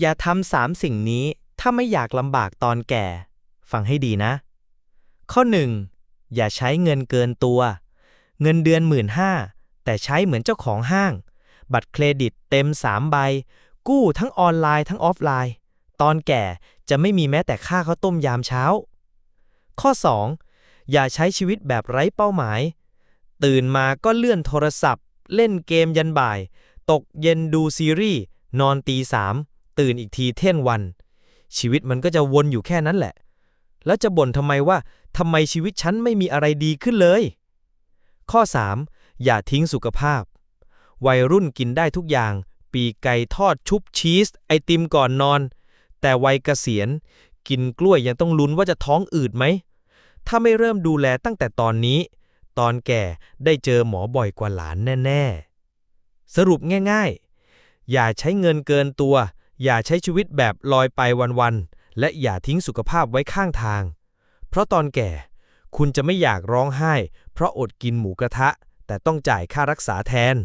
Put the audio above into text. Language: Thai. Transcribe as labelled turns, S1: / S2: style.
S1: อย่าทำสามสิ่งนี้ถ้าไม่อยากลำบากตอนแก่ ฟังให้ดีนะ ข้อ 1. อย่าใช้เงินเกินตัว เงินเดือนหมื่นห้าแต่ใช้เหมือนเจ้าของห้าง บัตรเครดิตเต็ม 3 ใบ กู้ทั้งออนไลน์ทั้งออฟไลน์ ตอนแก่จะไม่มีแม้แต่ค่าข้าวต้มยามเช้า ข้อ 2. อย่าใช้ชีวิตแบบไร้เป้าหมาย ตื่นมาก็เลื่อนโทรศัพท์ เล่นเกมยันบ่าย ตกเย็นดูซีรีส์นอนตีสาม ตื่นอีกทีเที่ยงวัน ชีวิตมันก็จะวนอยู่แค่นั้นแหละ แล้วจะบ่นทำไมว่าทำไมชีวิตฉันไม่มีอะไรดีขึ้นเลย ข้อ 3. อย่าทิ้งสุขภาพ วัยรุ่นกินได้ทุกอย่าง ปีไก่ทอดชุบชีส ไอติมก่อนนอน แต่วัยเกษียณ กินกล้วยยังต้องลุ้นว่าจะท้องอืดไหม ถ้าไม่เริ่มดูแลตั้งแต่ตอนนี้ ตอนแก่ได้เจอหมอบ่อยกว่าหลานแน่ ๆ สรุปง่ายๆ อย่าใช้เงินเกินตัว อย่าใช้ชีวิตแบบลอยไปวันๆ และอย่าทิ้งสุขภาพไว้ข้างทาง เพราะตอนแก่ คุณจะไม่อยากร้องไห้ เพราะอดกินหมูกระทะ แต่ต้องจ่ายค่ารักษาแทน